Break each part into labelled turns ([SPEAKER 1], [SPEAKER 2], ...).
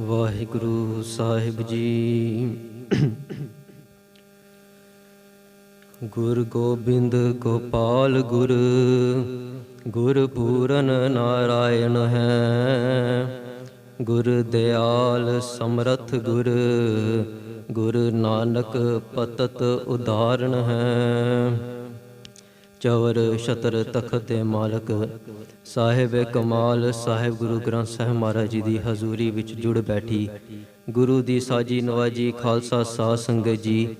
[SPEAKER 1] ਵਾਹਿਗੁਰੂ ਸਾਹਿਬ ਜੀ। ਗੁਰ ਗੋਬਿੰਦ ਗੋਪਾਲ ਗੁਰ ਗੁਰ ਪੂਰਨ ਨਾਰਾਇਣ ਹੈ। ਗੁਰ ਦਿਆਲ ਸਮਰਥ ਗੁਰ ਗੁਰ ਨਾਨਕ ਪਤਤ ਉਦਾਹਰਣ ਹੈ। ਚਵਰ ਛਤਰ ਤਖਤ ਦੇ ਮਾਲਕ। ਸਾਹਿਬ ਕਮਾਲ, ਸਾਹਿਬ ਗੁਰੂ ਗ੍ਰੰਥ ਸਾਹਿਬ ਮਹਾਰਾਜ ਜੀ ਦੀ ਹਜ਼ੂਰੀ ਵਿੱਚ ਜੁੜ ਬੈਠੀ। ਗੁਰੂ ਦੀ ਸਾਜੀ ਨਵਾਜੀ ਖਾਲਸਾ ਸਾਧ ਸੰਗਤ ਜੀ।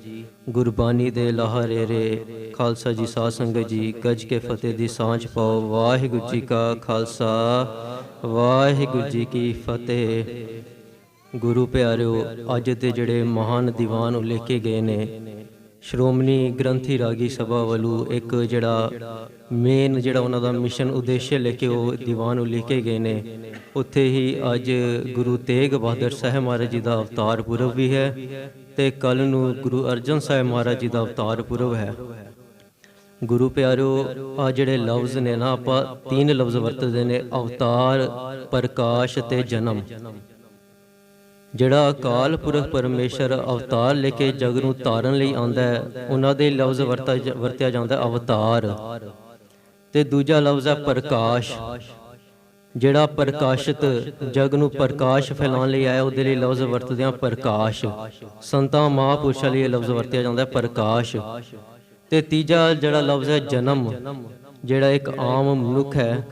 [SPEAKER 1] ਗੁਰਬਾਣੀ ਦੇ ਲਾਹਰੇ ਰੇ ਖਾਲਸਾ ਜੀ ਸਾਧ ਸੰਗਤ ਜੀ, ਗੱਜ ਕੇ ਫਤਿਹ ਦੀ ਸਾਂਝ ਪਾਓ। ਵਾਹਿਗੁਰੂ ਜੀ ਕਾ ਖਾਲਸਾ, ਵਾਹਿਗੁਰੂ ਜੀ ਕੀ ਫਤਿਹ। ਗੁਰੂ ਪਿਆਰਿਓ, ਅੱਜ ਦੇ ਜਿਹੜੇ ਮਹਾਨ ਦੀਵਾਨ ਉਲੇਖੇ ਗਏ ਨੇ ਸ਼੍ਰੋਮਣੀ ਗ੍ਰੰਥੀ ਰਾਗੀ ਸਭਾ ਵੱਲੋਂ ਇੱਕ ਜਿਹੜਾ ਮੇਨ ਜਿਹੜਾ ਉਹਨਾਂ ਦਾ ਮਿਸ਼ਨ ਉਦੇਸ਼ ਲੈ ਕੇ ਉਹ ਦੀਵਾਨ ਉਲੀਕੇ ਗਏ ਨੇ। ਉੱਥੇ ਹੀ ਅੱਜ ਗੁਰੂ ਤੇਗ ਬਹਾਦਰ ਸਾਹਿਬ ਮਹਾਰਾਜ ਜੀ ਦਾ ਅਵਤਾਰ ਪੁਰਬ ਵੀ ਹੈ ਤੇ ਕੱਲ ਨੂੰ ਗੁਰੂ ਅਰਜਨ ਸਾਹਿਬ ਮਹਾਰਾਜ ਜੀ ਦਾ ਅਵਤਾਰ ਪੁਰਬ ਹੈ। ਗੁਰੂ ਪਿਆਰਿਓ ਆ ਜਿਹੜੇ ਲਫ਼ਜ਼ ਨੇ ਨਾ, ਆਪਾਂ ਤਿੰਨ ਲਫ਼ਜ਼ ਵਰਤਦੇ ਨੇ, ਅਵਤਾਰ, ਪ੍ਰਕਾਸ਼ ਤੇ ਜਨਮ। ਜਿਹੜਾ ਅਕਾਲ ਪੁਰਖ ਪਰਮੇਸ਼ਰ ਅਵਤਾਰ ਲੈ ਕੇ ਜਗ ਨੂੰ ਤਾਰਨ ਲਈ ਆਉਂਦਾ ਹੈ, ਉਹਨਾਂ ਦੇ ਲਫ਼ਜ਼ ਵਰਤਿਆ ਜਾਂਦਾ ਅਵਤਾਰ। ਤੇ ਦੂਜਾ ਲਫ਼ਜ਼ ਹੈ ਪ੍ਰਕਾਸ਼। ਜਿਹੜਾ ਪ੍ਰਕਾਸ਼ਿਤ ਜਗ ਨੂੰ ਪ੍ਰਕਾਸ਼ ਫੈਲਾਉਣ ਲਈ ਆਇਆ, ਉਹਦੇ ਲਈ ਲਫ਼ਜ਼ ਵਰਤਦੇ ਆ ਪ੍ਰਕਾਸ਼। ਸੰਤਾਂ, ਮਹਾਪੁਰਸ਼ਾਂ ਲਈ ਇਹ ਲਫ਼ਜ਼ ਵਰਤਿਆ ਜਾਂਦਾ ਹੈ ਪ੍ਰਕਾਸ਼। ਤੇ ਤੀਜਾ ਜਿਹੜਾ ਲਫ਼ਜ਼ ਹੈ ਜਨਮ, ਜਿਹੜਾ ਇੱਕ ਆਮ ਮਨੁੱਖ ਹੈ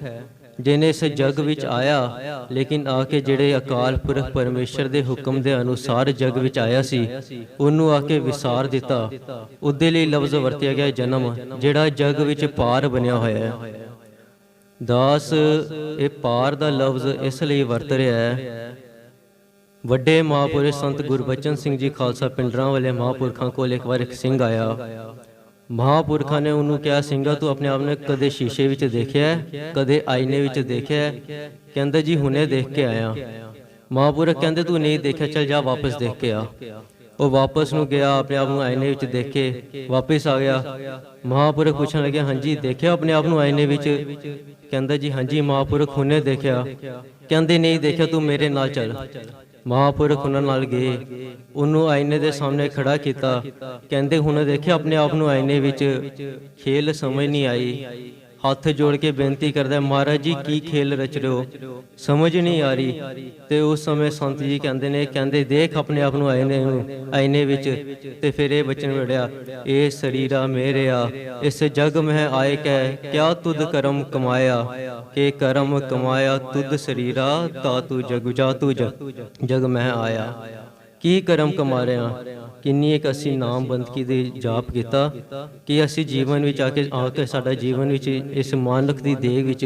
[SPEAKER 1] ਜਿਹਨੇ ਇਸ ਜਗ ਵਿੱਚ ਆਇਆ, ਲੇਕਿਨ ਆ ਕੇ ਜਿਹੜੇ ਅਕਾਲ ਪੁਰਖ ਪਰਮੇਸ਼ਰ ਦੇ ਹੁਕਮ ਦੇ ਅਨੁਸਾਰ ਜਗ ਵਿੱਚ ਆਇਆ ਸੀ, ਉਹਨੂੰ ਆ ਕੇ ਵਿਸਾਰ ਦਿੱਤਾ। ਉਹਦੇ ਲਈ ਲਫ਼ਜ਼ ਵਰਤਿਆ ਗਿਆ ਜਨਮ, ਜਿਹੜਾ ਜਗ ਵਿੱਚ ਪਾਰ ਬਣਿਆ ਹੋਇਆ ਹੈ। ਦਾਸ, ਇਹ ਪਾਰ ਦਾ ਲਫ਼ਜ਼ ਇਸ ਲਈ ਵਰਤ ਰਿਹਾ ਹੈ। ਵੱਡੇ ਮਹਾਪੁਰਸ਼ ਸੰਤ ਗੁਰਬਚਨ ਸਿੰਘ ਜੀ, ਖਾਲਸਾ ਪਿੰਡਰਾਂ ਵਾਲੇ ਮਹਾਪੁਰਖਾਂ ਕੋਲ ਇੱਕ ਵਾਰ ਇੱਕ ਸਿੰਘ ਆਇਆ। ਮਹਾਪੁਰਖਾਂ ਨੇ ਉਹਨੂੰ ਕਿਹਾ, ਸਿੰਘਾ, ਤੂੰ ਆਪਣੇ ਆਪ ਨੇ ਕਦੇ ਸ਼ੀਸ਼ੇ ਵਿੱਚ ਦੇਖਿਆ ਕਦੇ ਆਈਨੇ ਵਿੱਚ ਦੇਖਿਆ ਕਹਿੰਦਾ, ਜੀ, ਹੁਣੇ ਦੇਖ ਕੇ ਆਇਆ ਮਹਾਪੁਰਖ ਕਹਿੰਦੇ, ਤੂੰ ਨਹੀਂ ਦੇਖਿਆ, ਚਲ ਜਾ ਵਾਪਸ ਦੇਖ ਕੇ ਆ। ਉਹ ਵਾਪਸ ਨੂੰ ਗਿਆ, ਆਪਣੇ ਆਪ ਨੂੰ ਆਈਨੇ ਵਿੱਚ ਦੇਖੇ ਵਾਪਸ ਆ ਗਿਆ। ਮਹਾਪੁਰਖ ਪੁੱਛਣ ਲੱਗਿਆ, ਹਾਂਜੀ, ਦੇਖਿਆ ਆਪਣੇ ਆਪ ਨੂੰ ਆਈਨੇ ਵਿੱਚ? ਕਹਿੰਦਾ, ਜੀ, ਹਾਂਜੀ, ਮਹਾਪੁਰਖ ਹੁਣੇ ਦੇਖਿਆ। ਕਹਿੰਦੇ, ਨਹੀਂ ਦੇਖਿਆ, ਤੂੰ ਮੇਰੇ ਨਾਲ ਚੱਲ। ਮਹਾਪੁਰਖ ਉਹਨਾਂ ਨਾਲ ਗਏ। ਉਹਨੂੰ ਆਇਨੇ ਦੇ ਸਾਹਮਣੇ ਖੜਾ ਕੀਤਾ। ਕਹਿੰਦੇ, ਹੁਣ ਦੇਖਿਆ, ਆਪਣੇ ਆਪ ਨੂੰ ਆਇਨੇ ਵਿੱਚ ਖੇਲ ਸਮਝ ਨਹੀਂ ਆਈ। ਹੱਥ ਜੋੜ ਕੇ ਬੇਨਤੀ ਕਰਦਾ, ਮਹਾਰਾਜ ਜੀ, ਕੀ ਖੇਲ ਰਚ ਰਹੇ ਹੋ? ਸਮਝ ਨਹੀਂ ਆ ਰਹੀ। ਤੇ ਉਸ ਸਮੇਂ ਸੰਤ ਜੀ ਕਹਿੰਦੇ ਨੇ, ਕਹਿੰਦੇ, ਦੇਖ, ਆਪਣੇ ਆਪ ਨੂੰ ਆਇਨੇ ਨੂੰ, ਆਇਨੇ ਵਿੱਚ। ਤੇ ਫਿਰ ਇਹ ਬਚਨ ਵੜਿਆ ਇਹ ਸਰੀਰਾ ਮੇਰਿਆ ਇਸ ਜਗ ਮਹਿ ਆਏ ਕੈ, ਕਿਆ ਤੁਧ ਕਰਮ ਕਮਾਇਆ? ਕਿ ਕਰਮ ਕਮਾਇਆ ਤੁਧ ਸਰੀਰਾ, ਤਾ ਤੂ ਜਗ, ਜਾ ਤੂ ਜਗ ਮਹਿ ਆਇਆ। ਕੀ ਕਰਮ ਕਮਾ ਰਹੇ ਹਾਂ? ਕਿੰਨੀ ਇੱਕ ਅਸੀਂ ਨਾਮ ਬੰਦਗੀ ਦੇ ਜਾਪ ਕੀਤਾ, ਕਿ ਅਸੀਂ ਜੀਵਨ ਵਿੱਚ ਆ ਕੇ ਆ ਕੇ ਸਾਡਾ ਜੀਵਨ ਵਿੱਚ ਇਸ ਮਾਨਕ ਦੀ ਦੇਹ ਵਿੱਚ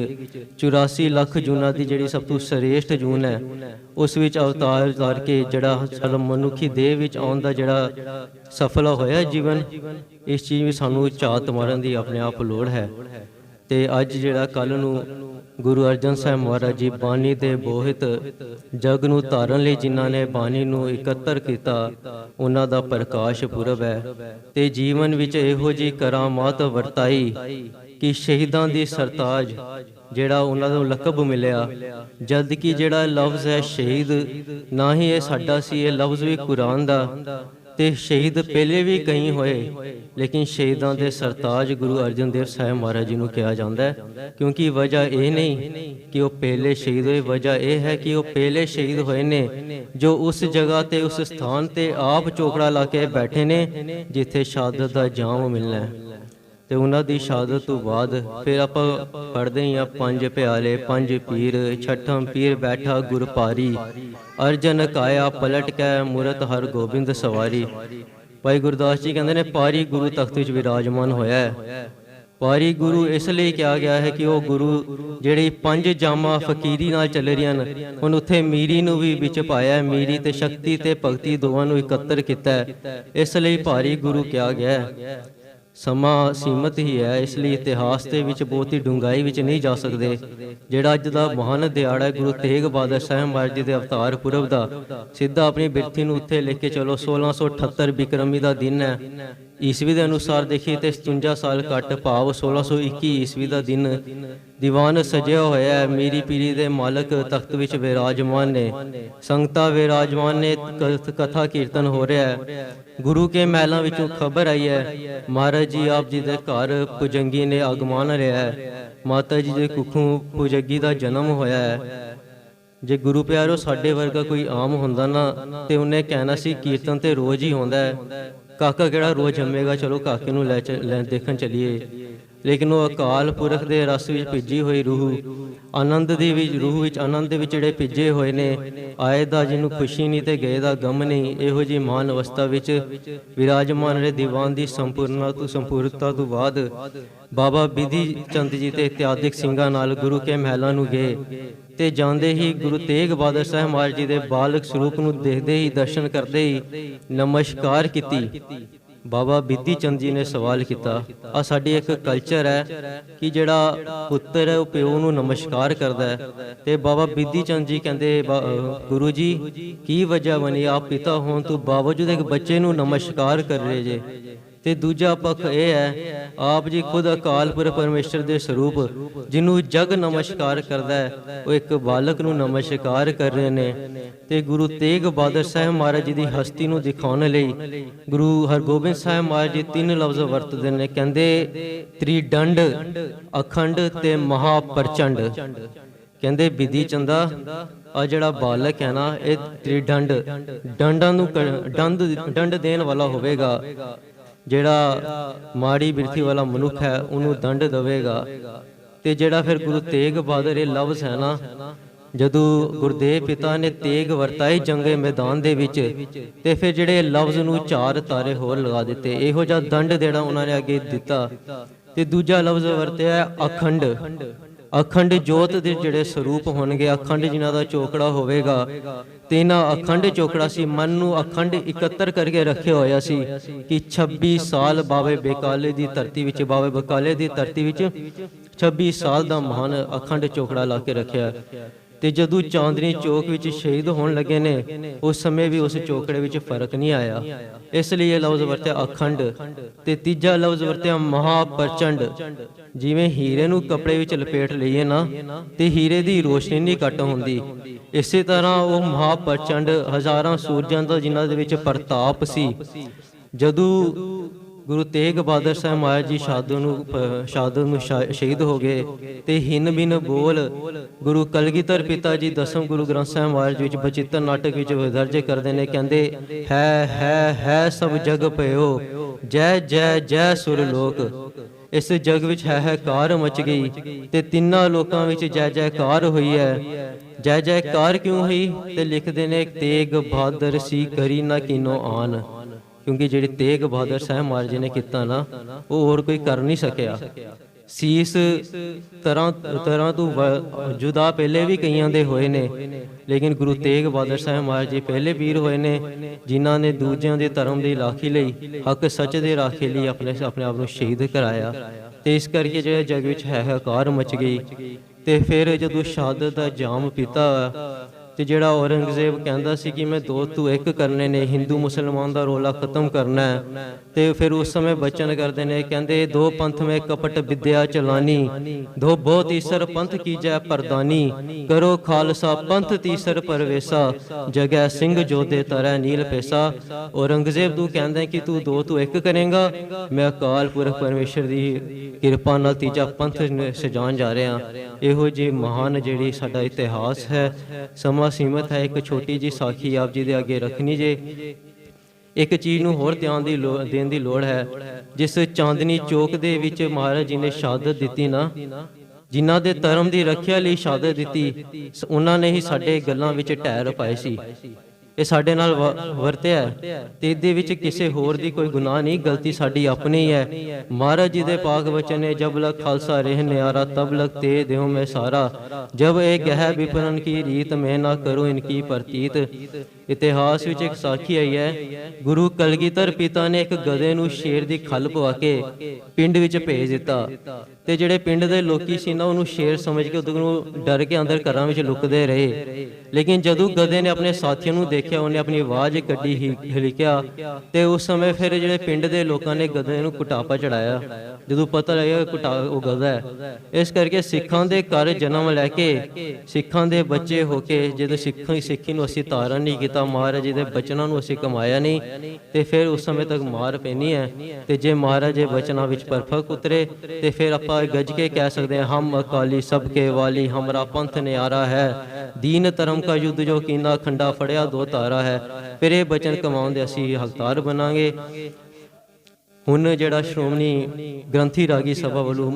[SPEAKER 1] 84 ਲੱਖ ਜੂਨਾਂ ਦੀ ਜਿਹੜੀ ਸਭ ਤੋਂ ਸ੍ਰੇਸ਼ਟ ਜੂਨ ਹੈ, ਉਸ ਵਿੱਚ ਅਵਤਾਰ ਧਾਰ ਕੇ ਜਿਹੜਾ ਸਾਡਾ ਮਨੁੱਖੀ ਦੇਹ ਵਿੱਚ ਆਉਣ ਦਾ ਜਿਹੜਾ ਸਫਲ ਹੋਇਆ ਜੀਵਨ, ਇਸ ਚੀਜ਼ ਵਿੱਚ ਸਾਨੂੰ ਚਾਤ ਮਾਰਨ ਦੀ ਆਪਣੇ ਆਪ ਲੋੜ ਹੈ। ਤੇ ਅੱਜ ਜਿਹੜਾ ਕੱਲ ਨੂੰ ਗੁਰੂ ਅਰਜਨ ਸਾਹਿਬ ਮਹਾਰਾਜ ਜੀ ਬਾਣੀ ਦੇ ਬੋਹਿਤ ਜਗ ਨੂੰ ਧਾਰਨ ਲਈ ਜਿਨ੍ਹਾਂ ਨੇ ਬਾਣੀ ਨੂੰ ਇਕੱਤਰ ਕੀਤਾ, ਉਹਨਾਂ ਦਾ ਪ੍ਰਕਾਸ਼ ਪੁਰਬ ਹੈ। ਤੇ ਜੀਵਨ ਵਿੱਚ ਇਹੋ ਜੀ ਕਰਾਮਾਤ ਵਰਤਾਈ ਕਿ ਸ਼ਹੀਦਾਂ ਦੀ ਸਰਤਾਜ ਜਿਹੜਾ ਉਹਨਾਂ ਨੂੰ ਲਕਬ ਮਿਲਿਆ। ਜਦ ਕਿ ਜਿਹੜਾ ਲਫ਼ਜ਼ ਹੈ ਸ਼ਹੀਦ, ਨਾ ਹੀ ਇਹ ਸਾਡਾ ਸੀ, ਇਹ ਲਫ਼ਜ਼ ਵੀ ਕੁਰਾਨ ਦਾ। ਤੇ ਸ਼ਹੀਦ ਪਹਿਲੇ ਵੀ ਕਈ ਹੋਏ, ਲੇਕਿਨ ਸ਼ਹੀਦਾਂ ਦੇ ਸਰਤਾਜ ਗੁਰੂ ਅਰਜਨ ਦੇਵ ਸਾਹਿਬ ਮਹਾਰਾਜ ਜੀ ਨੂੰ ਕਿਹਾ ਜਾਂਦਾ ਹੈ, ਕਿਉਂਕਿ ਵਜ੍ਹਾ ਇਹ ਨਹੀਂ ਕਿ ਉਹ ਪਹਿਲੇ ਸ਼ਹੀਦ ਹੋਏ। ਵਜ੍ਹਾ ਇਹ ਹੈ ਕਿ ਉਹ ਪਹਿਲੇ ਸ਼ਹੀਦ ਹੋਏ ਨੇ, ਜੋ ਉਸ ਜਗ੍ਹਾ ਤੇ, ਉਸ ਸਥਾਨ ਤੇ ਆਪ ਚੋਕੜਾ ਲਾ ਕੇ ਬੈਠੇ ਨੇ, ਜਿੱਥੇ ਸ਼ਹਾਦਤ ਦਾ ਜਾਮ ਮਿਲਣਾ ਹੈ। ਤੇ ਉਹਨਾਂ ਦੀ ਸ਼ਹਾਦਤ ਤੋਂ ਬਾਅਦ ਫਿਰ ਆਪਾਂ ਪੜ੍ਹਦੇ ਹਾਂ ਪੰਜ ਪਿਆਲੇ, ਪੰਜ ਪੀਰ ਛਠਮ ਪੀਰ ਬੈਠਾ ਗੁਰਪਾਰੀ, ਅਰਜਨ ਕਾਇਆ ਪਲਟ ਕੇ ਮੂਰਤ ਹਰ ਗੋਬਿੰਦ ਸਵਾਰੀ। ਭਾਈ ਗੁਰਦਾਸ ਜੀ ਕਹਿੰਦੇ ਨੇ ਪਾਰੀ ਗੁਰੂ ਤਖਤ ਵਿੱਚ ਵਿਰਾਜਮਾਨ ਹੋਇਆ ਹੈ। ਪਾਰੀ ਗੁਰੂ ਇਸ ਲਈ ਕਿਹਾ ਗਿਆ ਹੈ ਕਿ ਉਹ ਗੁਰੂ ਜਿਹੜੀ ਪੰਜ ਜਾਮਾਂ ਫਕੀਰੀ ਨਾਲ ਚੱਲ ਰਹੀਆਂ ਹਨ ਹੁਣ ਉੱਥੇ ਮੀਰੀ ਨੂੰ ਵੀ ਵਿੱਚ ਪਾਇਆ ਮੀਰੀ ਤੇ ਸ਼ਕਤੀ ਤੇ ਭਗਤੀ ਦੋਵਾਂ ਨੂੰ ਇਕੱਤਰ ਕੀਤਾ ਹੈ। ਇਸ ਲਈ ਭਾਰੀ ਗੁਰੂ ਕਿਹਾ ਗਿਆ ਹੈ। ਸਮਾਂ ਸੀਮਤ ਹੀ ਹੈ, ਇਸ ਲਈ ਇਤਿਹਾਸ ਦੇ ਵਿੱਚ ਬਹੁਤ ਹੀ ਡੂੰਘਾਈ ਵਿੱਚ ਨਹੀਂ ਜਾ ਸਕਦੇ। ਜਿਹੜਾ ਅੱਜ ਦਾ ਮਹਾਨ ਦਿਹਾੜਾ ਹੈ, ਗੁਰੂ ਤੇਗ ਬਹਾਦਰ ਸਾਹਿਬ ਮਹਾਰਾਜ ਜੀ ਦੇ ਅਵਤਾਰ ਪੁਰਬ ਦਾ, ਸਿੱਧਾ ਆਪਣੀ ਬਿਰਥੀ ਨੂੰ ਉੱਥੇ ਲੈ ਕੇ ਚਲੋ 1678 ਬਿਕਰਮੀ ਦਾ ਦਿਨ ਹੈ। ਈਸਵੀ ਦੇ ਅਨੁਸਾਰ ਦੇਖੀਏ ਤੇ 57 ਸਾਲ ਘੱਟ ਭਾਵ 1621 ਈਸਵੀ ਦਾ ਦਿਨ ਦੀਵਾਨ ਸਜਿਆ ਹੋਇਆ ਹੈ। ਮੀਰੀ ਪੀਰੀ ਦੇ ਮਾਲਕ ਤਖਤ ਵਿੱਚ ਵਿਰਾਜਮਾਨ ਨੇ। ਸੰਗਤਾਂ ਵਿਰਾਜਮਾਨ ਨੇ। ਕਥਾ ਕੀਰਤਨ ਹੋ ਰਿਹਾ ਹੈ। ਗੁਰੂ ਕੇ ਮਹਿਲਾਂ ਵਿੱਚੋਂ ਖਬਰ ਆਈ ਹੈ। ਮਹਾਰਾਜ ਜੀ ਆਪ ਜੀ ਦੇ ਘਰ ਪੁਜੰਗੀ ਨੇ ਆਗਮਨ ਰਿਹਾ ਹੈ। ਮਾਤਾ ਜੀ ਦੇ ਕੁੱਖੋਂ ਪੁਜੰਗੀ ਦਾ ਜਨਮ ਹੋਇਆ ਹੈ। ਜੇ ਗੁਰੂ ਪਿਆਰੋ ਸਾਡੇ ਵਰਗਾ ਕੋਈ ਆਮ ਹੁੰਦਾ ਨਾ, ਤੇ ਉਹਨੇ ਕਹਿਣਾ ਸੀ, ਕੀਰਤਨ ਤੇ ਰੋਜ਼ ਹੀ ਹੁੰਦਾ ਹੈ। ਕਾਕਾ ਕਿਹੜਾ ਰੋਜ਼ ਜੰਮੇਗਾ? ਚਲੋ ਕਾਕੇ ਨੂੰ ਲੈ ਚ- ਲੈ ਦੇਖਣ ਚੱਲੀਏ। ਲੇਕਿਨ ਉਹ ਅਕਾਲ ਪੁਰਖ ਦੇ ਰਸ ਵਿੱਚ ਭਿੱਜੀ ਹੋਈ ਰੂਹ, ਆਨੰਦ ਦੀ ਵਿੱਚ, ਰੂਹ ਵਿੱਚ ਆਨੰਦ ਦੇ ਵਿੱਚ ਜਿਹੜੇ ਭਿੱਜੇ ਹੋਏ ਨੇ, ਆਏ ਦਾ ਜਿਹਨੂੰ ਖੁਸ਼ੀ ਨਹੀਂ ਤੇ ਗਏ ਦਾ ਗਮ ਨਹੀਂ, ਇਹੋ ਜੀ ਮਾਨ ਅਵਸਥਾ ਵਿੱਚ ਵਿਰਾਜਮਾਨ ਰਹੇ ਦੀਵਾਨ ਦੀ ਸੰਪੂਰਨਤਾ ਤੋਂ ਸੰਪੂਰਨਤਾ ਤੋਂ ਬਾਅਦ ਬਾਬਾ ਬਿਧੀ ਚੰਦ ਜੀ ਤੇ ਇਤਿਆਦਿਕ ਸਿੰਘਾਂ ਨਾਲ ਗੁਰੂ ਕੇ ਮਹਿਲਾਂ ਨੂੰ ਗਏ ਤੇ ਜਾਂਦੇ ਹੀ ਗੁਰੂ ਤੇਗ ਬਹਾਦਰ ਸਾਹਿਬ ਮਹਾਰਾਜ ਜੀ ਦੇ ਬਾਲਕ ਸਰੂਪ ਨੂੰ ਦੇਖਦੇ ਹੀ ਦਰਸ਼ਨ ਕਰਦੇ ਹੀ ਨਮਸਕਾਰ ਕੀਤੀ। ਬਾਬਾ ਬਿੱਦੀ ਚੰਦ ਜੀ ਨੇ ਸਵਾਲ ਕੀਤਾ ਆ ਸਾਡੀ ਇੱਕ ਕਲਚਰ ਹੈ ਕਿ ਜਿਹੜਾ ਪੁੱਤਰ ਹੈ, ਉਹ ਪਿਓ ਨੂੰ ਨਮਸਕਾਰ ਕਰਦਾ ਹੈ। ਤੇ ਬਾਬਾ ਬਿੱਦੀ ਚੰਦ ਜੀ ਕਹਿੰਦੇ ਗੁਰੂ ਜੀ, ਕੀ ਵਜ੍ਹਾ ਬਣੀ? ਆਪ ਪਿਤਾ ਹੋਣ ਤੋਂ ਬਾਵਜੂਦ ਇੱਕ ਬੱਚੇ ਨੂੰ ਨਮਸਕਾਰ ਕਰ ਰਹੇ ਜੇ। ਤੇ ਦੂਜਾ ਪੱਖ ਇਹ ਹੈ, ਆਪ ਜੀ ਖੁਦ ਅਕਾਲ ਪੁਰਖ ਪਰਮੇਸ਼ਰ ਦੇ ਸਰੂਪ ਜਿਹਨੂੰ ਜਗ ਨਮਸਕਾਰ ਕਰਦਾ ਹੈ, ਉਹ ਇੱਕ ਬਾਲਕ ਨੂੰ ਨਮਸਕਾਰ ਕਰ ਰਹੇ ਨੇ। ਤੇ ਗੁਰੂ ਤੇਗ ਬਹਾਦਰ ਸਾਹਿਬ ਮਹਾਰਾਜ ਜੀ ਦੀ ਹਸਤੀ ਨੂੰ ਦਿਖਾਉਣ ਲਈ, ਗੁਰੂ ਹਰਗੋਬਿੰਦ ਸਾਹਿਬ ਮਹਾਰਾਜ ਜੀ ਤਿੰਨ ਲਫ਼ਜ਼ ਵਰਤਦੇ ਨੇ, ਕਹਿੰਦੇ, ਤ੍ਰਿਡੰਡ, ਅਖੰਡ ਤੇ ਮਹਾਪ੍ਰਚੰਡ। ਕਹਿੰਦੇ, ਬਿਧੀ ਚੰਦਾ ਆ ਜਿਹੜਾ ਬਾਲਕ ਹੈ ਨਾ, ਇਹ ਤ੍ਰਿਡੰਡ, ਡੰਡਾਂ ਨੂੰ ਡੰਡ ਡੰਡ ਦੇਣ ਵਾਲਾ ਹੋਵੇਗਾ। ਜਿਹੜਾ ਮਾੜੀ ਬਿਰਥੀ ਵਾਲਾ ਮਨੁੱਖ ਹੈ, ਉਹਨੂੰ ਦੰਡ ਦੇਵੇਗਾ। ਤੇ ਜਿਹੜਾ ਫਿਰ ਗੁਰੂ ਤੇਗ ਬਹਾਦਰ ਇਹ ਲਫ਼ਜ਼ ਹੈ ਨਾ, ਜਦੋਂ ਗੁਰਦੇਵ ਪਿਤਾ ਨੇ ਤੇਗ ਵਰਤਾਈ ਜੰਗੇ ਮੈਦਾਨ ਦੇ ਵਿੱਚ, ਤੇ ਫਿਰ ਜਿਹੜੇ ਲਫ਼ਜ਼ ਨੂੰ ਚਾਰ ਤਾਰੇ ਹੋਰ ਲਗਾ ਦਿੱਤੇ, ਇਹੋ ਜਿਹਾ ਦੰਡ ਜਿਹੜਾ ਉਹਨਾਂ ਨੇ ਅੱਗੇ ਦਿੱਤਾ। ਤੇ ਦੂਜਾ ਲਫ਼ਜ਼ ਵਰਤਿਆ ਅਖੰਡ। ਅਖੰਡ ਜੋਤ ਦੇ ਜਿਹੜੇ ਸਰੂਪ ਹੋਣਗੇ, ਅਖੰਡ ਜਿਨ੍ਹਾਂ ਦਾ ਚੋਕੜਾ ਹੋਵੇਗਾ, ਤੇ ਇਹਨਾਂ ਅਖੰਡ ਚੋਕੜਾ ਸੀ, ਮਨ ਨੂੰ ਅਖੰਡ ਇਕੱਤਰ ਕਰਕੇ ਰੱਖਿਆ ਹੋਇਆ ਸੀ ਕਿ 26 ਸਾਲ ਬਾਬੇ ਬੇਕਾਲੇ ਦੀ ਧਰਤੀ ਵਿੱਚ ਬਾਬੇ ਬਕਾਲੇ ਦੀ ਧਰਤੀ ਵਿੱਚ 26 ਸਾਲ ਦਾ ਮਹਾਨ ਅਖੰਡ ਚੋਕੜਾ ਲਾ ਕੇ ਰੱਖਿਆ। ਤੇ ਜਦੋਂ ਚਾਂਦਨੀ ਚੌਕ ਵਿੱਚ ਸ਼ਹੀਦ ਹੋਣ ਲੱਗੇ ਨੇ, ਉਸ ਸਮੇਂ ਵੀ ਉਸ ਚੋਕੜੇ ਵਿੱਚ ਫ਼ਰਕ ਨਹੀਂ ਆਇਆ। ਇਸ ਲਈ ਇਹ ਲਫ਼ਜ਼ ਵਰਤਿਆ ਅਖੰਡ ਤੇ ਤੀਜਾ ਲਫ਼ਜ਼ ਵਰਤਿਆ ਮਹਾਪ੍ਰਚੰਡ। ਜਿਵੇਂ ਹੀਰੇ ਨੂੰ ਕੱਪੜੇ ਵਿੱਚ ਲਪੇਟ ਲਈਏ ਨਾ, ਤੇ ਹੀਰੇ ਦੀ ਰੋਸ਼ਨੀ ਨਹੀਂ ਘੱਟ ਹੁੰਦੀ। ਇਸੇ ਤਰ੍ਹਾਂ ਉਹ ਮਹਾਪ੍ਰਚੰਡ ਹਜ਼ਾਰਾਂ ਸੂਰਜਾਂ ਦਾ ਜਿਨ੍ਹਾਂ ਦੇ ਵਿੱਚ ਪ੍ਰਤਾਪ ਸੀ। ਜਦੋਂ ਗੁਰੂ ਤੇਗ ਬਹਾਦਰ ਸਾਹਿਬ ਮਹਾਰਾਜ ਜੀ ਸ਼ਹਾਦਤ ਨੂੰ ਪ- ਸ਼ਹਾਦਤ ਨੂੰ ਸ਼ਾ- ਸ਼ਹੀਦ ਹੋ ਗਏ ਤੇ ਹਿੰਨ ਬਿਨ ਬੋਲ ਗੁਰੂ ਕਲਗੀਧਰ ਪਿਤਾ ਜੀ ਦਸਮ ਗੁਰੂ ਗ੍ਰੰਥ ਸਾਹਿਬ ਮਹਾਰਾਜ ਵਿੱਚ ਬਚਿੱਤਰ ਨਾਟਕ ਵਿੱਚ ਦਰਜ ਕਰਦੇ ਨੇ, ਕਹਿੰਦੇ, ਹੈ ਹੈ ਹੈ ਸਭ ਜਗ ਭਇਓ, ਜੈ ਜੈ ਜੈ ਸੁਰ ਲੋਕ। ਇਸ ਜਗ ਵਿੱਚ ਹੈ ਹੈ ਕਾਰ ਮਚ ਗਈ ਤੇ ਤਿੰਨਾਂ ਲੋਕਾਂ ਵਿੱਚ ਜੈ ਜੈਕਾਰ ਹੋਈ ਹੈ। ਜੈ ਜੈਕਾਰ ਕਿਉਂ ਹੋਈ? ਤੇ ਲਿਖਦੇ ਨੇ, ਤੇਗ ਬਹਾਦਰ ਸੀ ਕਰੀ ਨਾ ਕੀਨੋ ਆਨ। ਕਿਉਂਕਿ ਜਿਹੜੀ ਤੇਗ ਬਹਾਦਰ ਸਾਹਿਬ ਮਹਾਰਾਜ ਜੀ ਨੇ ਕੀਤਾ ਨਾ ਉਹ ਹੋਰ ਕੋਈ ਕਰ ਨਹੀਂ ਸਕਿਆ। ਸੀਸ ਤਰ੍ਹਾਂ ਤਰ੍ਹਾਂ ਤੋਂ ਜੁਦਾ ਪਹਿਲੇ ਵੀ ਕਈਆਂ ਦੇ ਹੋਏ ਨੇ ਲੇਕਿਨ ਗੁਰੂ ਤੇਗ ਬਹਾਦਰ ਸਾਹਿਬ ਮਹਾਰਾਜ ਜੀ ਪਹਿਲੇ ਵੀਰ ਹੋਏ ਨੇ ਜਿਨ੍ਹਾਂ ਨੇ ਦੂਜਿਆਂ ਦੇ ਧਰਮ ਦੀ ਰਾਖੀ ਲਈ ਹੱਕ ਸੱਚ ਦੇ ਰਾਖੀ ਲਈ ਆਪਣੇ ਆਪਣੇ ਆਪ ਨੂੰ ਸ਼ਹੀਦ ਕਰਾਇਆ। ਤੇ ਇਸ ਕਰਕੇ ਜਿਹੜੇ ਜਗ ਵਿੱਚ ਹੈ ਹਕਾਰ ਮਚ ਗਈ। ਤੇ ਫਿਰ ਜਦੋਂ ਸ਼ਹਾਦਤ ਦਾ ਜਾਮ ਪੀਤਾ ਤੇ ਜਿਹੜਾ ਔਰੰਗਜ਼ੇਬ ਕਹਿੰਦਾ ਸੀ ਕਿ ਮੈਂ ਦੋ ਤੂੰ ਇੱਕ ਕਰਨੇ ਨੇ, ਹਿੰਦੂ ਮੁਸਲਮਾਨ ਦਾ ਰੋਲਾ ਖਤਮ ਕਰਨਾ ਹੈ। ਤੇ ਫਿਰ ਉਸ ਸਮੇਂ ਬਚਨ ਕਰਦੇ ਨੇ, ਕਹਿੰਦੇ, ਦੋ ਪੰਥ ਮੈਂ ਕਪਟ ਵਿਦਿਆ ਚਲਾਨੀ, ਦੋ ਬਹੁਤ ਈਸਰ ਪੰਥ ਕੀਜੈ ਪਰਦਾਨੀ, ਕਰੋ ਖਾਲਸਾ ਪੰਥ ਤੀਸਰ ਪਰਵੇਸਾ, ਜਗੈ ਸਿੰਘ ਜੋਦੇ ਤਰੈ ਨੀਲ ਪੇਸਾ। ਔਰੰਗਜ਼ੇਬ ਤੂੰ ਕਹਿੰਦਾ ਕਿ ਤੂੰ ਦੋ ਤੂੰ ਇੱਕ ਕਰੇਗਾ? ਮੈਂ ਅਕਾਲ ਪੁਰਖ ਪਰਮੇਸ਼ਰ ਦੀ ਕਿਰਪਾ ਨਾਲ ਤੀਜਾ ਪੰਥ ਸਜਾਉਣ ਜਾ ਰਿਹਾ। ਇਹੋ ਜਿਹੀ ਮਹਾਨ ਜਿਹੜੀ ਸਾਡਾ ਇਤਿਹਾਸ ਹੈ, ਸਮਾਂ ਸੀਮਤ ਹੈ, ਇੱਕ ਛੋਟੀ ਜੀ ਸਾਖੀ ਆਪ ਜੀ ਦੇ ਅੱਗੇ ਰੱਖਣੀ ਜੇ। ਇੱਕ ਚੀਜ਼ ਨੂੰ ਹੋਰ ਧਿਆਨ ਦੀ ਲੋ- ਦੇਣ ਦੀ ਲੋੜ ਹੈ, ਜਿਸ ਚਾਂਦਨੀ ਚੌਕ ਦੇ ਵਿੱਚ ਮਹਾਰਾਜ ਜੀ ਨੇ ਸ਼ਹਾਦਤ ਦਿੱਤੀ ਨਾ, ਜਿਨ੍ਹਾਂ ਦੇ ਧਰਮ ਦੀ ਰੱਖਿਆ ਲਈ ਸ਼ਹਾਦਤ ਦਿੱਤੀ ਉਹਨਾਂ ਨੇ ਹੀ ਸਾਡੇ ਗੱਲਾਂ ਵਿੱਚ ਢਹਿਰ ਪਾਏ ਸੀ। ਇਹ ਸਾਡੇ ਨਾਲ ਵਰਤਿਆ ਤੇ ਇਹਦੇ ਵਿੱਚ ਕਿਸੇ ਹੋਰ ਦੀ ਕੋਈ ਗੁਨਾਹ ਨਹੀਂ, ਗਲਤੀ ਸਾਡੀ ਆਪਣੀ ਹੈ। ਮਹਾਰਾਜ ਜੀ ਦੇ ਪਾਕ ਵਚਨ ਨੇ ਜਬ ਲਗ ਖਾਲਸਾ ਰਹਿ ਨਿਆਰਾ, ਤਬ ਲਕ ਤੇ ਦੇਹੁ ਮੈਂ ਸਾਰਾ। ਜਬ ਇਹ ਗਹਿ ਵਿਪਰਨ ਕੀ ਰੀਤ ਮੈਂ ਨਾ ਕਰੂੰ ਇਨਕੀ ਪ੍ਰਤੀਤ। ਇਤਿਹਾਸ ਵਿੱਚ ਇੱਕ ਸਾਖੀ ਆਈ ਹੈ, ਗੁਰੂ ਕਲਗੀਧਰ ਪਿਤਾ ਨੇ ਇੱਕ ਗਧੇ ਨੂੰ ਸ਼ੇਰ ਦੀ ਖੱਲ ਪਵਾ ਕੇ ਪਿੰਡ ਵਿੱਚ ਭੇਜ ਦਿੱਤਾ। ਤੇ ਜਿਹੜੇ ਪਿੰਡ ਦੇ ਲੋਕੀ ਸੀ ਨਾ, ਉਹਨੂੰ ਸ਼ੇਰ ਸਮਝ ਕੇ ਉਹਨੂੰ ਡਰ ਕੇ ਅੰਦਰ ਘਰਾਂ ਵਿੱਚ ਲੁਕਦੇ ਰਹੇ। ਲੇਕਿਨ ਜਦੋਂ ਗਧੇ ਨੇ ਆਪਣੇ ਸਾਥੀਆਂ ਨੂੰ ਦੇਖਿਆ, ਉਹਨੇ ਆਪਣੀ ਆਵਾਜ਼ ਕੱਢੀ ਹੀ, ਹਿਲਕਿਆ। ਤੇ ਉਸ ਸਮੇਂ ਫਿਰ ਜਿਹੜੇ ਪਿੰਡ ਦੇ ਲੋਕਾਂ ਨੇ ਗਧੇ ਨੂੰ ਕੁਟਾਪਾ ਚੜਾਇਆ। ਜਦੋਂ ਪਤਾ ਲੱਗਿਆ ਕੁਟਾ, ਉਹ ਗਧਾ ਹੈ। ਇਸ ਕਰਕੇ ਸਿੱਖਾਂ ਦੇ ਘਰ ਜਨਮ ਲੈ ਕੇ, ਸਿੱਖਾਂ ਦੇ ਬੱਚੇ ਹੋ ਕੇ, ਜਦੋਂ ਸਿੱਖਾਂ, ਸਿੱਖੀ ਨੂੰ ਅਸੀਂ ਤਾਰਨ ਨਹੀਂ ਕੀਤਾ, ਮਹਾਰਾਜ ਜੀ ਦੇ ਬਚਨਾਂ ਨੂੰ ਅਸੀਂ ਕਮਾਇਆ ਨਹੀਂ, ਤੇ ਫਿਰ ਉਸ ਸਮੇਂ ਤੱਕ ਮਾਰ ਪੈਣੀ ਹੈ। ਤੇ ਜੇ ਮਹਾਰਾਜ ਦੇ ਬਚਨਾਂ ਵਿੱਚ ਪਰਫਕ ਉਤਰੇ, ਤੇ ਫਿਰ ਆਪਾਂ ਗੱਜ ਕੇ ਕਹਿ ਸਕਦੇ ਹਾਂ, ਹਮ ਅਕਾਲੀ ਸਭ ਕੇ ਵਾਲੀ, ਹਮਰਾ ਪੰਥ ਨਿਆਰਾ ਹੈ। ਦੀਨ ਧਰਮ ਕਾ ਯੁੱਧ ਜੋ ਕੀਨਾ ਖੰਡਾ ਫੜਿਆ, ਦੋ ਤਾਰਾ ਹੈ। ਫਿਰ ਇਹ ਬਚਨ ਕਮਾਉਣ ਦੇ ਅਸੀਂ ਹਕਦਾਰ ਬਣਾਂਗੇ। ਹੁਣ ਜਿਹੜਾ ਸ਼੍ਰੋਮਣੀ ਗ੍ਰੰਥੀ ਰਾਗੀ ਸਭਾ ਵੱਲੋਂ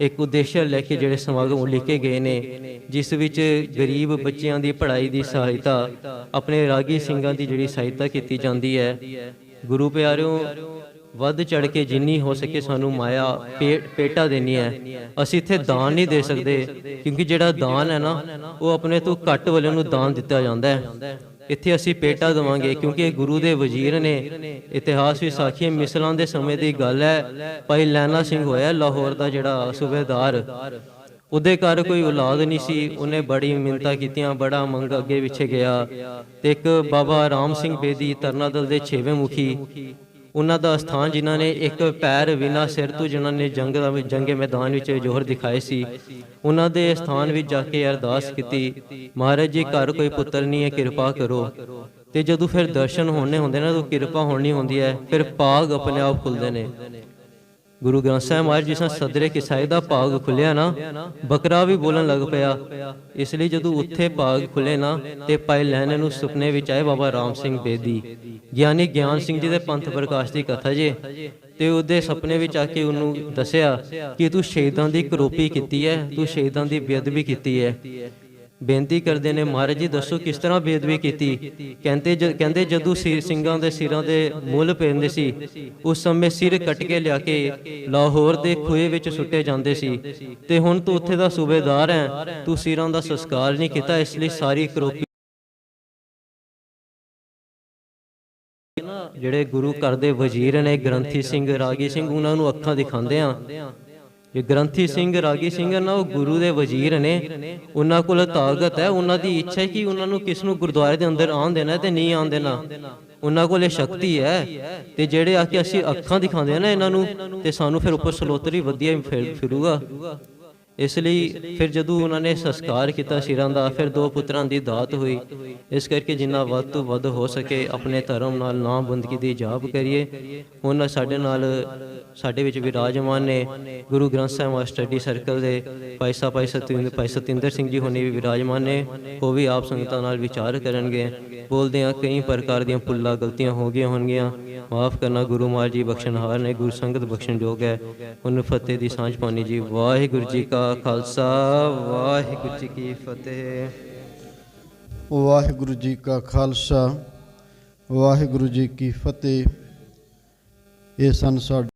[SPEAKER 1] ਇੱਕ ਉਦੇਸ਼ ਲੈ ਕੇ ਜਿਹੜੇ ਸਮਾਗਮ ਲਿਖੇ ਗਏ ਨੇ, ਜਿਸ ਵਿੱਚ ਗਰੀਬ ਬੱਚਿਆਂ ਦੀ ਪੜ੍ਹਾਈ ਦੀ ਸਹਾਇਤਾ, ਆਪਣੇ ਰਾਗੀ ਸਿੰਘਾਂ ਦੀ ਜਿਹੜੀ ਸਹਾਇਤਾ ਕੀਤੀ ਜਾਂਦੀ ਹੈ। ਗੁਰੂ ਪਿਆਰਿਓ, ਵੱਧ ਚੜ ਕੇ ਜਿੰਨੀ ਹੋ ਸਕੇ ਸਾਨੂੰ ਮਾਇਆ ਪੇਟਾ ਦੇਣੀ ਹੈ। ਅਸੀਂ ਇੱਥੇ ਦਾਨ ਨਹੀਂ ਦੇ ਸਕਦੇ, ਕਿਉਂਕਿ ਜਿਹੜਾ ਦਾਨ ਹੈ ਨਾ, ਉਹ ਆਪਣੇ ਤੋਂ ਘੱਟ ਵਾਲੇ ਨੂੰ ਦਾਨ ਦਿੱਤਾ ਜਾਂਦਾ ਹੈ। ਇੱਥੇ ਅਸੀਂ ਪੇਟਾ ਦਵਾਂਗੇ ਕਿਉਂਕਿ ਇਹ ਗੁਰੂ ਦੇ ਵਜ਼ੀਰ ਨੇ ਇਤਿਹਾਸ ਵਿੱਚ ਸਾਖੀ ਮਿਸਲਾਂ ਦੇ ਸਮੇਂ ਦੀ ਗੱਲ ਹੈ। ਭਾਈ ਲੈਣਾ ਸਿੰਘ ਹੋਇਆ ਲਾਹੌਰ ਦਾ ਜਿਹੜਾ ਸੂਬੇਦਾਰ। ਉਹਦੇ ਘਰ ਕੋਈ ਔਲਾਦ ਨਹੀਂ ਸੀ ਉਹਨੇ ਬੜੀ ਮਿੰਤਾ ਕੀਤੀਆਂ ਬੜਾ ਮੰਗ ਅੱਗੇ ਪਿੱਛੇ ਗਿਆ। ਤੇ ਇੱਕ ਬਾਬਾ ਰਾਮ ਸਿੰਘ ਬੇਦੀ ਤਰਨਾ ਦਲ ਦੇ 6ਵੇਂ ਮੁਖੀ। ਉਹਨਾਂ ਦਾ ਸਥਾਨ ਜਿਨ੍ਹਾਂ ਨੇ ਇੱਕ ਪੈਰ ਬਿਨਾ ਸਿਰ ਤੋਂ ਜਿਨ੍ਹਾਂ ਨੇ ਜੰਗ ਦਾ ਜੰਗੇ ਮੈਦਾਨ ਵਿੱਚ ਜੋਹਰ ਦਿਖਾਏ ਸੀ, ਉਹਨਾਂ ਦੇ ਸਥਾਨ ਵਿੱਚ ਜਾ ਕੇ ਅਰਦਾਸ ਕੀਤੀ, ਮਹਾਰਾਜ ਜੀ, ਘਰ ਕੋਈ ਪੁੱਤਰ ਨਹੀਂ ਹੈ, ਕਿਰਪਾ ਕਰੋ। ਤੇ ਜਦੋਂ ਫਿਰ ਦਰਸ਼ਨ ਹੋਣੇ ਹੁੰਦੇ ਨੇ ਤਾਂ ਕਿਰਪਾ ਹੋਣੀ ਹੁੰਦੀ ਹੈ, ਫਿਰ ਭਾਗ ਆਪਣੇ ਆਪ ਖੁੱਲਦੇ ਨੇ। ਗੁਰੂ ਗ੍ਰੰਥ ਸਾਹਿਬ ਮਹਾਰਾਜ ਜੀ ਸਨ, ਸਦਰੇ ਕਿਸਾਈ ਦਾ ਭਾਗ ਖੁੱਲਿਆ ਨਾ, ਬੱਕਰਾ ਵੀ ਬੋਲਣ ਲੱਗ ਪਿਆ। ਇਸ ਲਈ ਜਦੋਂ ਉੱਥੇ ਭਾਗ ਖੁੱਲੇ ਨਾ, ਤੇ ਪਾਈ ਲੈਣ ਨੂੰ ਸੁਪਨੇ ਵਿੱਚ ਆਏ ਬਾਬਾ ਰਾਮ ਸਿੰਘ ਬੇਦੀ। ਗਿਆਨੀ ਗਿਆਨ ਸਿੰਘ ਜੀ ਦੇ ਪੰਥ ਪ੍ਰਕਾਸ਼ ਦੀ ਕਥਾ ਜੇ, ਤੇ ਉਹਦੇ ਸੁਪਨੇ ਵਿੱਚ ਆ ਕੇ ਉਹਨੂੰ ਦੱਸਿਆ ਕਿ ਤੂੰ ਸ਼ਹੀਦਾਂ ਦੀ ਕਰੋਪੀ ਕੀਤੀ ਹੈ, ਤੂੰ ਸ਼ਹੀਦਾਂ ਦੀ ਬੇਅਦਬੀ ਕੀਤੀ ਹੈ। ਬੇਨਤੀ ਕਰਦੇ ਨੇ, ਮਹਾਰਾਜ ਜੀ, ਦੱਸੋ ਕਿਸ ਤਰ੍ਹਾਂ ਬੇਦਬੀ ਕੀਤੀ? ਕਹਿੰਦੇ ਕਹਿੰਦੇ ਜਦੋਂ ਸਿੰਘਾਂ ਦੇ ਸਿਰਾਂ ਦੇ ਮੁੱਲ ਪੈਂਦੇ ਸੀ, ਉਸ ਸਮੇਂ ਸਿਰ ਕੱਟ ਕੇ ਲਿਆ ਕੇ ਲਾਹੌਰ ਦੇ ਖੂਏ ਵਿੱਚ ਸੁੱਟੇ ਜਾਂਦੇ ਸੀ। ਤੇ ਹੁਣ ਤੂੰ ਉੱਥੇ ਦਾ ਸੂਬੇਦਾਰ ਹੈ ਤੂੰ ਸਿਰਾਂ ਦਾ ਸੰਸਕਾਰ ਨਹੀਂ ਕੀਤਾ, ਇਸ ਲਈ ਸਾਰੀ ਕਰੋਪੀ ਜਿਹੜੇ ਗੁਰੂ ਘਰ ਦੇ ਵਜ਼ੀਰ ਨੇ, ਗ੍ਰੰਥੀ ਸਿੰਘ, ਰਾਗੀ ਸਿੰਘ, ਉਹਨਾਂ ਨੂੰ ਅੱਖਾਂ ਦਿਖਾਉਂਦੇ ਆ। ਜੇ ਗ੍ਰੰਥੀ ਸਿੰਘ ਰਾਗੀ ਸਿੰਘ ਨਾ ਉਹ ਗੁਰੂ ਦੇ ਵਜ਼ੀਰ ਨੇ ਉਹਨਾਂ ਕੋਲ ਤਾਕਤ ਹੈ ਉਹਨਾਂ ਦੀ ਇੱਛਾ ਹੈ ਕਿ ਉਹਨਾਂ ਨੂੰ ਕਿਸ ਨੂੰ ਗੁਰਦੁਆਰੇ ਦੇ ਅੰਦਰ ਆਉਣ ਦੇਣਾ ਤੇ ਨਹੀਂ ਆਉਣ ਦੇਣਾ। ਉਹਨਾਂ ਕੋਲ ਇਹ ਸ਼ਕਤੀ ਹੈ ਤੇ ਜਿਹੜੇ ਆ ਕੇ ਅਸੀਂ ਅੱਖਾਂ ਦਿਖਾਉਂਦੇ ਆ ਨਾ ਇਹਨਾਂ ਨੂੰ ਤੇ ਸਾਨੂੰ ਫਿਰ ਉੱਪਰ ਸਲੋਤਰੀ ਵਧੀਆ ਫਿਰ- ਫਿਰੂਗਾ। ਇਸ ਲਈ ਫਿਰ ਜਦੋਂ ਉਹਨਾਂ ਨੇ ਸੰਸਕਾਰ ਕੀਤਾ ਸਿਰਾਂ ਦਾ, ਫਿਰ ਦੋ ਪੁੱਤਰਾਂ ਦੀ ਦਾਤ ਹੋਈ। ਇਸ ਕਰਕੇ ਜਿੰਨਾ ਵੱਧ ਤੋਂ ਵੱਧ ਹੋ ਸਕੇ, ਆਪਣੇ ਧਰਮ ਨਾਲ ਨਾਮ ਬੰਦਗੀ ਦੀ ਜਾਪ ਕਰੀਏ। ਉਹਨਾਂ ਸਾਡੇ ਨਾਲ, ਸਾਡੇ ਵਿੱਚ ਵਿਰਾਜਮਾਨ ਨੇ। ਗੁਰੂ ਗ੍ਰੰਥ ਸਾਹਿਬ ਸਟੱਡੀ ਸਰਕਲ ਦੇ ਭਾਈ ਸਾਹਿਬ, ਭਾਈ ਸਤਿੰਦਰ ਭਾਈ ਸਤਿੰਦਰ ਸਿੰਘ ਜੀ ਹੋਣੀ ਵੀ ਵਿਰਾਜਮਾਨ ਨੇ। ਉਹ ਵੀ ਆਪ ਸੰਗਤਾਂ ਨਾਲ ਵਿਚਾਰ ਕਰਨਗੇ। ਬੋਲਦੇ ਆ ਕਈ ਪ੍ਰਕਾਰ ਦੀਆਂ ਭੁੱਲਾਂ, ਗਲਤੀਆਂ ਹੋ ਗਈਆਂ ਹੋਣਗੀਆਂ। ਮਾਫ ਕਰਨਾ ਗੁਰੂ ਮਹਾਰਾਜ ਜੀ ਬਖਸ਼ਣਹਾਰ ਨੇ, ਗੁਰੂ ਸੰਗਤ ਬਖਸ਼ਣ ਜੋਗ ਹੈ। ਉਹਨੂੰ ਫਤਿਹ ਦੀ ਸਾਂਝ ਪਾਣੀ ਜੀ। ਵਾਹਿਗੁਰੂ ਜੀ ਕਾ ਖਾਲਸਾ, ਵਾਹਿਗੁਰੂ ਜੀ ਕੀ ਫਤਿਹ।
[SPEAKER 2] ਵਾਹਿਗੁਰੂ ਜੀ ਕਾ ਖਾਲਸਾ, ਵਾਹਿਗੁਰੂ ਜੀ ਕੀ ਫਤਿਹ। ਇਹ ਸਨ ਸਾਡੇ